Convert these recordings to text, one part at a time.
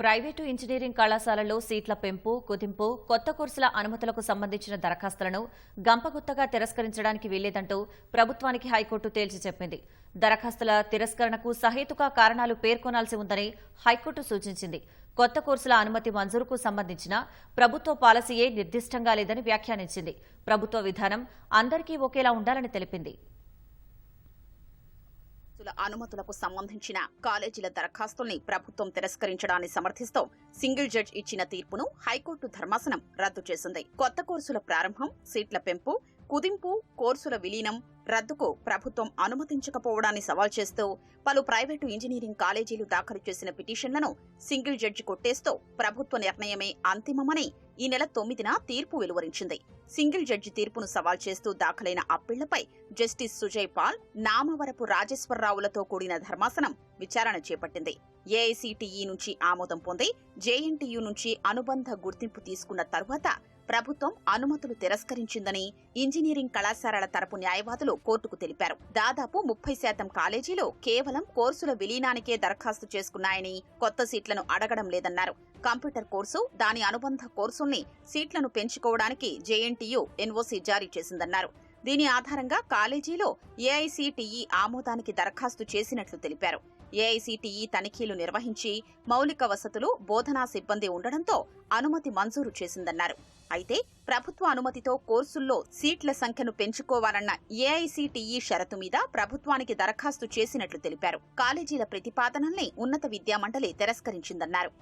Private engineering కళాశాలల్లో సీట్ల పెంపు కుదింపు కొత్త కోర్సుల అనుమతులకు సంబంధించిన దరఖాస్తులను గంపగుత్తగా తిరస్కరించడానికి వీల్లేదంటూ ప్రభుత్వానికి హైకోర్టు తేల్చి చెప్పింది. దరఖాస్తుల తిరస్కరణకు సహేతుక కారణాలు పేర్కొనాల్సి ఉందని హైకోర్టు సూచించింది. కొత్త కోర్సుల అనుమతి మంజూరుకు సంబంధించిన ప్రభుత్వ పాలసీయే నిర్దిష్టంగా లేదని వ్యాఖ్యానించింది. ప్రభుత్వ విధానం అందరికీ ఒకేలా ఉండాలని తెలిపింది. కోర్సుల అనుమతులకు సంబంధించిన కాలేజీల దరఖాస్తుల్ని ప్రభుత్వం తిరస్కరించడాన్ని సమర్థిస్తూ సింగిల్ జడ్జ్ ఇచ్చిన తీర్పును హైకోర్టు ధర్మాసనం రద్దు చేసింది. కొత్త కోర్సుల ప్రారంభం సీట్ల పెంపు కుదింపు కోర్సుల విలీనం రద్దుకు ప్రభుత్వం అనుమతించకపోవడాన్ని సవాల్ చేస్తూ పలు ప్రైవేటు ఇంజనీరింగ్ కాలేజీలు దాఖలు చేసిన పిటిషన్లను సింగిల్ జడ్జి కొట్టేస్తూ ప్రభుత్వ నిర్ణయమే అంతిమమని ఈ నెల తొమ్మిదిన తీర్పు వెలువరించింది. సింగిల్ జడ్జి తీర్పును సవాల్ చేస్తూ దాఖలైన అప్పీళ్ళపై జస్టిస్ సుజయ్ పాల్ నామవరపు రాజేశ్వరరావులతో కూడిన ధర్మాసనం విచారణ చేపట్టింది. ఏఐసిటిఈ నుంచి ఆమోదం పొంది జేఎన్టీయూ నుంచి అనుబంధ గుర్తింపు తీసుకున్న తరువాత ప్రభుత్వం అనుమతులు తిరస్కరించిందని ఇంజనీరింగ్ కళాశాలల తరపు న్యాయవాదులు కోర్టుకు తెలిపారు. దాదాపు ముప్పై శాతం కాలేజీలో కేవలం కోర్సుల విలీనానికే దరఖాస్తు చేసుకున్నాయని కొత్త సీట్లను అడగడం లేదన్నారు. కంప్యూటర్ కోర్సు దాని అనుబంధ కోర్సుల్ని సీట్లను పెంచుకోవడానికి జేఎన్టీయూ ఎన్ఓసీ జారీ చేసిందన్నారు. దీని ఆధారంగా కాలేజీలో ఏఐసిటిఈ ఆమోదానికి దరఖాస్తు చేసినట్లు తెలిపారు. ఏఐసిటిఈ తనిఖీలు నిర్వహించి మౌలిక వసతులు బోధనా సిబ్బంది ఉండడంతో అనుమతి మంజూరు చేసిందన్నారు. అయితే ప్రభుత్వ అనుమతితో కోర్సుల్లో సీట్ల సంఖ్యను పెంచుకోవాలన్న ఏఐసిటిఈ షరతు మీద ప్రభుత్వానికి దరఖాస్తు చేసినట్లు తెలిపారు. కాలేజీల ప్రతిపాదనల్ని ఉన్నత విద్యామండలి తిరస్కరించిందన్నారు.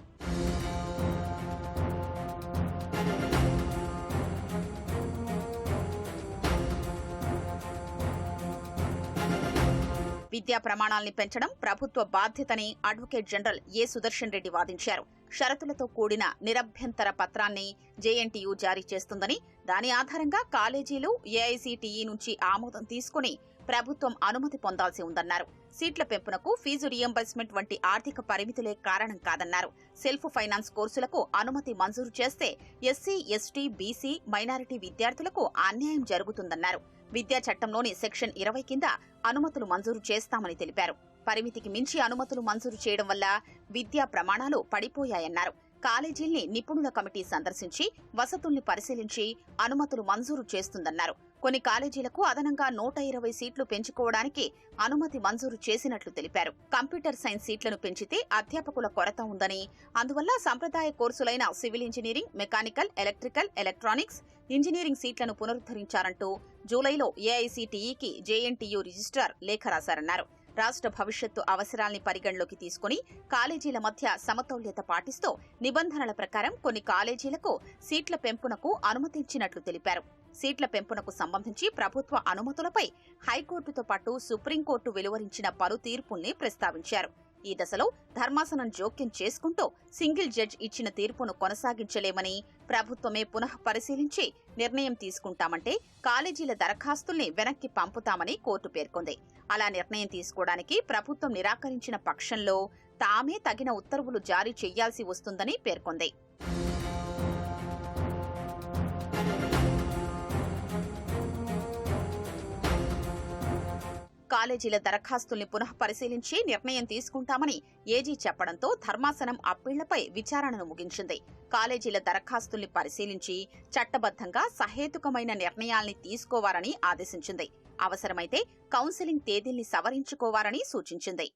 విద్యా ప్రమాణాల్ని పెంచడం ప్రభుత్వ బాధ్యతని advocate general A Sudarshan Reddy వాదించారు. షరతులతో కూడిన నిరభ్యంతర పత్రాన్ని జేఎన్టీయూ జారీ చేస్తుందని దాని ఆధారంగా కాలేజీలు ఏఐసిటిఈ నుంచి ఆమోదం తీసుకుని ప్రభుత్వం అనుమతి పొందాల్సి ఉందన్నారు. సీట్ల పెంపునకు ఫీజు రియంబర్స్మెంట్ వంటి ఆర్థిక పరిమితులే కారణం కాదన్నారు. సెల్ఫ్ ఫైనాన్స్ కోర్సులకు అనుమతి మంజూరు చేస్తే ఎస్సీ ఎస్టీ బీసీ మైనారిటీ విద్యార్థులకు అన్యాయం జరుగుతుందన్నారు. విద్యా చట్టంలోని సెక్షన్ ఇరవై కింద అనుమతులు మంజూరు చేస్తామని తెలిపారు. పరిమితికి మించి అనుమతులు మంజూరు చేయడం వల్ల విద్యా ప్రమాణాలు పడిపోయాయన్నారు. కాలేజీల్ని నిపుణుల కమిటీ సందర్శించి వసతుల్ని పరిశీలించి అనుమతులు మంజూరు చేస్తుందన్నారు. కొన్ని కాలేజీలకు అదనంగా నూట ఇరవై సీట్లు పెంచుకోవడానికి అనుమతి మంజూరు చేసినట్లు తెలిపారు. కంప్యూటర్ సైన్స్ సీట్లను పెంచితే అధ్యాపకుల కొరత ఉందని అందువల్ల సంప్రదాయ కోర్సులైన civil engineering mechanical electrical electronics engineering సీట్లను పునరుద్ధరించారంటూ జూలైలో ఏఐసిటిఈకి జేఎన్టీయూ రిజిస్ట్రార్ లేఖ రాశారన్నారు. రాష్ట్ర భవిష్యత్తు అవసరాల్ని పరిగణలోకి తీసుకుని కాలేజీల మధ్య సమతౌల్యత పాటిస్తూ నిబంధనల ప్రకారం కొన్ని కాలేజీలకు సీట్ల పెంపునకు అనుమతించినట్లు తెలిపారు. సీట్ల పెంపునకు సంబంధించి ప్రభుత్వ అనుమతులపై హైకోర్టుతో పాటు సుప్రీంకోర్టు వెలువరించిన పలు తీర్పుల్ని ప్రస్తావించారు. ఈ దశలో ధర్మాసనం జోక్యం చేసుకుంటూ సింగిల్ జడ్జ్ ఇచ్చిన తీర్పును కొనసాగించలేమని ప్రభుత్వమే పునః పరిశీలించి నిర్ణయం తీసుకుంటామంటే కాలేజీల దరఖాస్తుల్ని వెనక్కి పంపుతామని కోర్టు పేర్కొంది. అలా నిర్ణయం తీసుకోవడానికి ప్రభుత్వం నిరాకరించిన పక్షంలో తామే తగిన ఉత్తర్వులు జారీ చేయాల్సి వస్తుందని పేర్కొంది. కాలేజీల దరఖాస్తుల్ని పునః పరిశీలించి నిర్ణయం తీసుకుంటామని ఏజీ చెప్పడంతో ధర్మాసనం అప్పీళ్ళపై విచారణను ముగించింది. కాలేజీల దరఖాస్తుల్ని పరిశీలించి చట్టబద్ధంగా సహేతుకమైన నిర్ణయాల్ని తీసుకోవాలని ఆదేశించింది. అవసరమైతే కౌన్సిలింగ్ తేదీల్ని సవరించుకోవాలని సూచించింది.